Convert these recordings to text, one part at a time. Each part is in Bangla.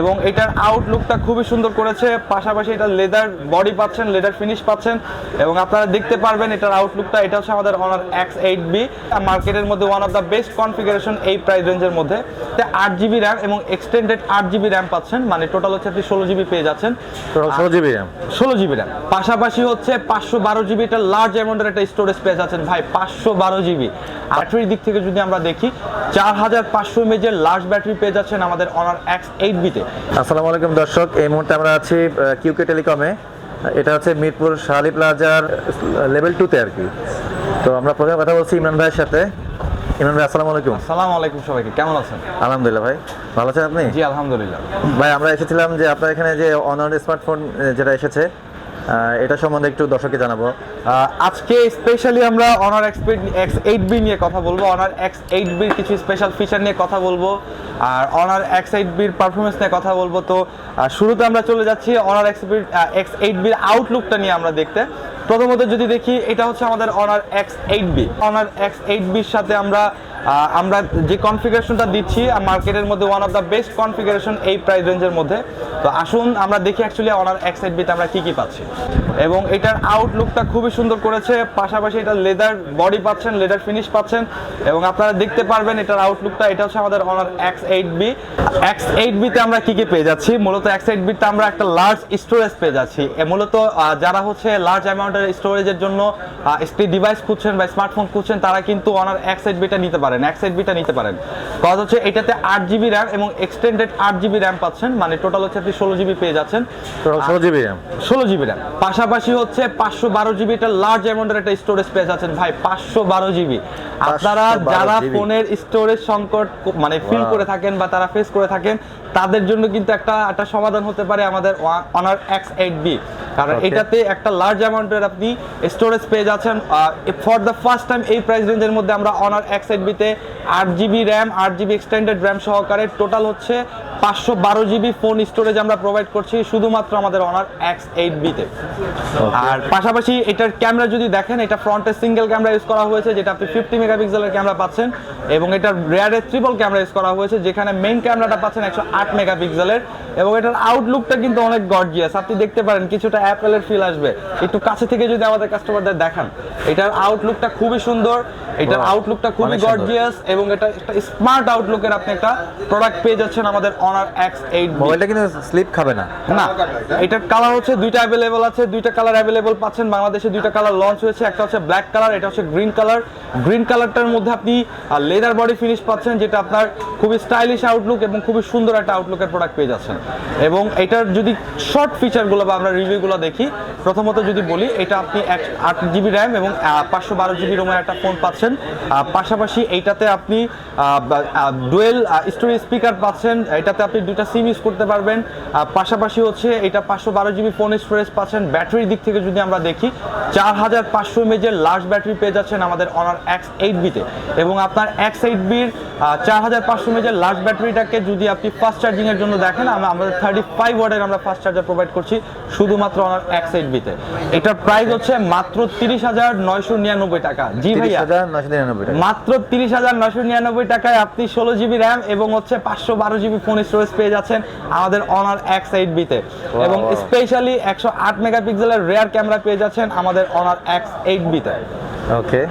এবং এটার আউটলুকটা খুবই সুন্দর করেছে। পাশাপাশি এটা লেদার বডি পাচ্ছেন লেদার ফিনিশ পাচ্ছেন। এবং আপনারা দেখতে পারবেন এটার আউটলুকটা এটা হচ্ছে আমাদের অনার এক্স এইট বি মার্কেটের মধ্যে one of the best configuration এই প্রাইস রেঞ্জের মধ্যে। আট জিবি র্যাম এবং এক্সটেন্ডেড আট জিবি র্যাম পাচ্ছেন। মানে টোটাল হচ্ছে আপনি ষোলো জিবি পেয়ে যাচ্ছেন। ষোলো জিবি র্যাম ষোলো জিবি র্যাম পাশাপাশি হচ্ছে পাঁচশো বারো জিবি এটা লার্জ অ্যামাউন্টের একটা স্টোরেজ পেয়ে যাচ্ছেন। ভাই পাঁচশো বারো জিবি ব্যাটারির দিক থেকে যদি আমরা দেখি চার হাজার পাঁচশো এমএজের লার্জ ব্যাটারি পেয়ে যাচ্ছেন আমাদের অনার এক্স এইট বিতে আসসালামু আলাইকুম দর্শক এই মুহূর্তে আমরা আছি কিউকে টেলিকমে এটা হচ্ছে মিরপুর শাহালি প্লাজার লেভেল টুতে আর কি। তো আমরা প্রথমে কথা বলছি ইমরান ভাইয়ের সাথে। ইমরান ভাই আসসালামু আলাইকুম। আসসালামু আলাইকুম সবাইকে কেমন আছেন? আলহামদুলিল্লাহ ভাই ভালো আছেন আপনি? জি আলহামদুলিল্লাহ। ভাই আমরা এসেছিলাম যে আপনার এখানে যে অনলাইন স্মার্টফোন যেটা এসেছে এটা সম্বন্ধে একটু দর্শককে জানাব। আজকে স্পেশালি আমরা অনার এক্স এইট বি নিয়ে কথা বলব। অনার এক্স এইট বির কিছু স্পেশাল ফিচার নিয়ে কথা বলব। আর অনার এক্স এইট বির পারফরমেন্স নিয়ে কথা বলব। তো শুরুতে আমরা চলে যাচ্ছি অনার এক্স বির এক্স এইট বির আউটলুকটা নিয়ে আমরা দেখতে। প্রথমত যদি দেখি, এটা হচ্ছে আমাদের Honor X eight B Honor X eight বির সাথে আমরা আমরা যে কনফিগারেশনটা দিচ্ছি মার্কেটের মধ্যে one of the best configuration এই প্রাইস রেঞ্জের মধ্যে। তো আসুন আমরা দেখি অ্যাকচুয়ালি অনার এক্স এইট বিতে আমরা কি কি পাচ্ছি। এবং এটার আউটলুকটা খুবই সুন্দর করেছে, পাশাপাশি এটা লেদার বডি পাচ্ছেন লেদার ফিনিশ পাচ্ছেন, এবং আপনারা দেখতে পারবেন এটার আউটলুকটা এটা হচ্ছে আমাদের Honor X eight B X eight বিতে আমরা কি কি পেয়ে যাচ্ছি? মূলত এক্স এইট বিতে আমরা একটা লার্জ স্টোরেজ পেয়ে যাচ্ছি। মূলত যারা হচ্ছে লার্জ অ্যামাউন্টের স্টোরেজের জন্য একটি ডিভাইস খুঁজছেন বা স্মার্টফোন খুঁজছেন, তারা কিন্তু অনার এক্স এইট বিটা নিতে পারেন এক্স এইট বিটা নিতে পারেন। কজ হচ্ছে এটাতে আট জিবি র্যাম এবং এক্সটেন্ডেড আট জিবি র্যাম পাচ্ছেন মানে টোটাল হচ্ছে আপনি ষোলো জিবি পেয়ে যাচ্ছেন। ষোলো জিবি র্যাম ষোলো জিবি র্যাম পাশাপাশি হচ্ছে পাঁচশো বারো জিবি এটা লার্জ অ্যামাউন্টের একটা স্টোরেজ পেয়ে যাচ্ছেন। ভাই পাঁচশো বারো জিবি। আপনারা যারা ফোনের স্টোরেজ সংকট মানে ফিল করে থাকেন বা তারা ফেস করে থাকেন তাদের জন্য কিন্তু একটা একটা সমাধান হতে পারে আমাদের অনার এক্স এইট বি কারণ এটাতে একটা লার্জ অ্যামাউন্টের আপনি স্টোরেজ পেয়ে যাচ্ছেন। ফর দ্য ফার্স্ট টাইম এই প্রাইস রেঞ্জের মধ্যে আমরা অনার এক্স এইট বিতে আট জিবি র্যাম আট জিবি এক্সটেন্ডেড র্যাম সহকারে টোটাল হচ্ছে পাঁচশো বারো জিবি ফোন স্টোরেজ আমরা প্রোভাইড করছি শুধুমাত্র আমাদের অনার এক্স এইট বিতে আর পাশাপাশি এটার ক্যামেরা যদি দেখেন এটা ফ্রন্টে সিঙ্গেল ক্যামেরা ইউজ করা হয়েছে যেটা আপনি ফিফটি মেগাপিক্সেলের ক্যামেরা পাচ্ছেন এবং এটার রেয়ারে ট্রিপল ক্যামেরা ইউজ করা হয়েছে যেখানে মেইন ক্যামেরাটা পাচ্ছেন একশো আট মেগাপিক্সেলের এবং এটার আউটলুকটা কিন্তু অনেক গর্জিয়াস আপনি দেখতে পারেন কিছুটা অ্যাপেলের ফিল আসবে। একটু কাছে থেকে যদি আমাদের কাস্টমারদের দেখান এটার আউটলুকটা খুবই সুন্দর এটার আউটলুকটা খুবই। গর্জিয়াস এবং এটা একটা স্মার্ট আউটলুকের আপনি একটা প্রোডাক্ট পেয়ে যাচ্ছেন আমাদের অনার এক্স এইট মোবাইলটা কিন্তু স্লিপ খাবে না। না এটার কালার হচ্ছে দুইটা অ্যাভেলেবল আছে দুইটা কালার অ্যাভেলেবল পাচ্ছেন। বাংলাদেশে দুইটা কালার লঞ্চ হয়েছে একটা হচ্ছে ব্ল্যাক কালার এটা হচ্ছে গ্রিন কালার গ্রিন কালারটার মধ্যে আপনি লেদার বডি ফিনিশ পাচ্ছেন যেটা আপনার খুবই স্টাইলিশ আউটলুক এবং খুবই সুন্দর একটা আউটলুকের প্রোডাক্ট পেয়ে যাচ্ছেন। এবং এটার যদি শর্ট ফিচারগুলো বা আমরা রিভিউগুলো দেখি প্রথমত যদি বলি এটা আপনি এক আট জিবি র্যাম এবং পাঁচশো বারো জিবি রোমের একটা ফোন পাচ্ছেন। পাশাপাশি এইটাতে আপনি ডুয়েল স্টোরি স্পিকার পাচ্ছেন এটাতে আপনি দুইটা সিম ইউজ করতে পারবেন। পাশাপাশি হচ্ছে এটা পাঁচশো বারো জিবি ফোন স্টোরেজ পাচ্ছেন। ব্যাটারির দিক থেকে যদি আমরা দেখি, চার হাজার পাঁচশো এমএজের লার্জ ব্যাটারি পেয়ে যাচ্ছেন আমাদের অনার এক্স এইট বিতে এবং আপনার এক্স এইট বির চার হাজার পাঁচশো এমএজের লার্জ ব্যাটারিটাকে যদি আপনি ফাস্ট চার্জিংয়ের জন্য দেখেন, আমরা আমাদের থার্টি ফাইভ ওয়ার্ডের আমরা ফাস্ট চার্জার প্রোভাইড করছি। শুধুমাত্র অনার এক সাইড বিতে এটার প্রাইস হচ্ছে মাত্র তিরিশ হাজার নয়শো নিরানব্বই টাকা। জি ভাইয়া নয়শো মাত্র তিরিশ হাজার নশো নিরানব্বই টাকায় আপনি ষোলো জিবি র্যাম এবং হচ্ছে পাঁচশো বারো জিবি ফোন স্টোরেজ পেয়ে যাচ্ছেন আমাদের অনার এক সাইড বিতে এবং স্পেশালি একশো আট মেগাপিক্সেলের রেয়ার ক্যামেরা পেয়ে যাচ্ছেন আমাদের অনার এক্স এইট বিতে ওকে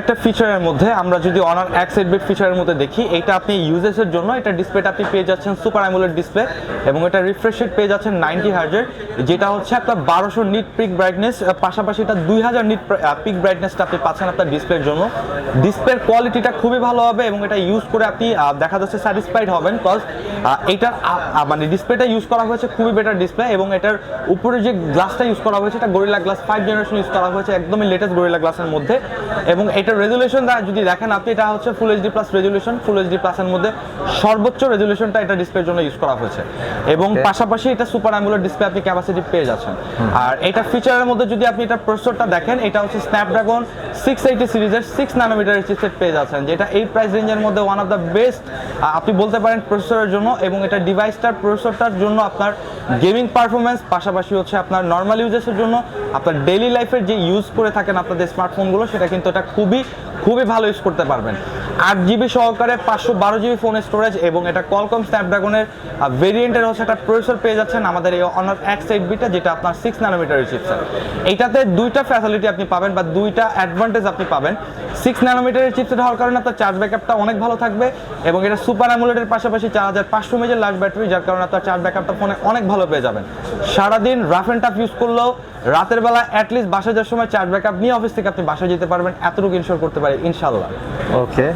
একটা ফিচারের মধ্যে আমরা যদি অনার এক্স এইট বিট ফিচারের মধ্যে দেখি, এটা আপনি ইউজেসের জন্য এটা ডিসপ্লেটা আপনি পেয়ে যাচ্ছেন সুপার অ্যামুলেট ডিসপ্লে এবং এটা রিফ্রেশ রেট পেয়ে যাচ্ছেন নাইনটি হার্জের যেটা হচ্ছে আপনার বারোশো নিট পিক ব্রাইটনেস পাশাপাশি এটা দুই হাজার নিট পিক ব্রাইটনেসটা আপনি পাচ্ছেন আপনার ডিসপ্লের জন্য। ডিসপ্লের কোয়ালিটিটা খুবই ভালো হবে এবং এটা ইউজ করে আপনি দেখা যাচ্ছে স্যাটিসফাইড হবেন কজ আহ, মানে ডিসপ্লেটা ইউজ করা হয়েছে খুবই বেটার ডিসপ্লে এবং এটার উপরে যে গ্লাসটা ইউজ করা হয়েছে এটা Gorilla glass five generation use করা হয়েছে একদমই লেটেস্ট গরিলা গ্লাসের মধ্যে এবং এটার রেজুলেশন যদি দেখেন আপনি এটা হচ্ছে full HD plus resolution full HD প্লাসের মধ্যে সর্বোচ্চ রেজুলেশনটা এটা ডিসপ্লের জন্য ইউজ করা হয়েছে এবং পাশাপাশি এটা সুপার অ্যামুলার ডিসপ্লে আপনি ক্যাপাসিটি পেয়ে যাচ্ছেন। আর এটা ফিচারের মধ্যে যদি আপনি এটা প্রসেসরটা দেখেন এটা হচ্ছে স্ন্যাপড্রাগন সিক্স এইটি সিরিজের সিক্স নানোমিটার চিপসেট পেয়ে যাচ্ছেন, যেটা এই প্রাইস রেঞ্জের মধ্যে ওয়ান অফ দ্য বেস্ট আপনি বলতে পারেন প্রসেসরের জন্য এবং এটা ডিভাইসটার প্রসেসরটার জন্য আপনার গেমিং পারফরমেন্স পাশাপাশি হচ্ছে আপনার নর্মাল ইউজেসের জন্য আপনার ডেইলি লাইফের যে ইউজ করে থাকেন আপনাদের স্মার্টফোনগুলো সেটা কিন্তু এটা খুবই খুবই ভালো ইউজ করতে পারবেন। আট জিবি সহকারে পাঁচশো বারো জিবি ফোন স্টোরেজ এবং এটা কলকম স্ন্যাপড্রাগনের ভেরিয়েন্টের হচ্ছে একটা প্রসেসর পেয়ে যাচ্ছেন আমাদের এই অনার এক্স এইট বিটা যেটা আপনার সিক্স নানোমিটারের চিপসেট এইটাতে দুইটা ফ্যাসিলিটি আপনি পাবেন বা দুইটা অ্যাডভান্টেজ আপনি পাবেন। সিক্স ন্যানোমিটারের চিপসেট হওয়ার কারণে আপনার চার্জ ব্যাকআপটা অনেক ভালো থাকবে এবং এটা সুপার অ্যামুলেটের পাশাপাশি চার হাজার পাঁচশো মেজের লার্জ ব্যাটারি যার কারণে আপনার চার্জ ব্যাকআপটা ফোনে অনেক ভালো পেয়ে যাবেন। সারাদিন রাফ অ্যান্ড টাফ ইউজ করলেও রাতের বেলা অ্যাটলিস্ট বাসা যাওয়ার সময় চার্জ ব্যাকআপ নিয়ে অফিস থেকে আপনি বাসায় যেতে পারবেন এতটুকু ইনশোর করতে পারি ইনশাল্লাহ ওকে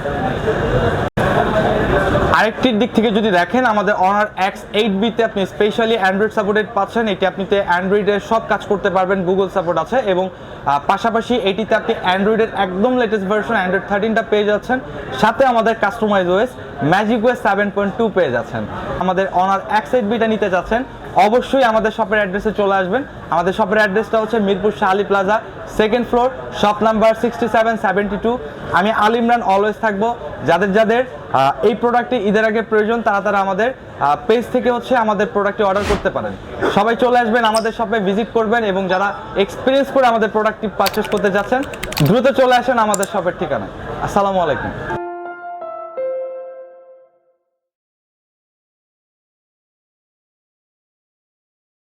আরেকটির দিক থেকে যদি দেখেন আমাদের অনার এক্স এইট বিতে আপনি স্পেশালি অ্যান্ড্রয়েড সাপোর্টেড পাচ্ছেন এটি আপনিতে অ্যান্ড্রয়েডের সব কাজ করতে পারবেন গুগল সাপোর্ট আছে এবং পাশাপাশি এটিতে আপনি অ্যান্ড্রয়েডের একদম লেটেস্ট ভার্সন অ্যান্ড্রয়েড থার্টিনটা পেয়ে যাচ্ছেন। সাথে আমাদের customize OS Magic OS seven point two পেয়ে যাচ্ছেন। আমাদের অনার এক্স এইট বিটা নিতে যাচ্ছেন। অবশ্যই আমাদের শপের অ্যাড্রেসে চলে আসবেন। আমাদের শপের অ্যাড্রেসটা হচ্ছে Mirpur Shahali plaza second floor shop number sixty seven seventy two আমি আল ইমরান অলওয়েজ থাকব। যাদের যাদের এই প্রোডাক্টটি ঈদের আগে প্রয়োজন, তারা তারা আমাদের পেজ থেকে হচ্ছে আমাদের প্রোডাক্টটি অর্ডার করতে পারেন। সবাই চলে আসবেন, আমাদের শপে ভিজিট করবেন এবং যারা এক্সপিরিয়েন্স করে আমাদের প্রোডাক্টটি পারচেস করতে যাচ্ছেন, দ্রুত চলে আসেন আমাদের শপের ঠিকানায়। আসসালামু আলাইকুম।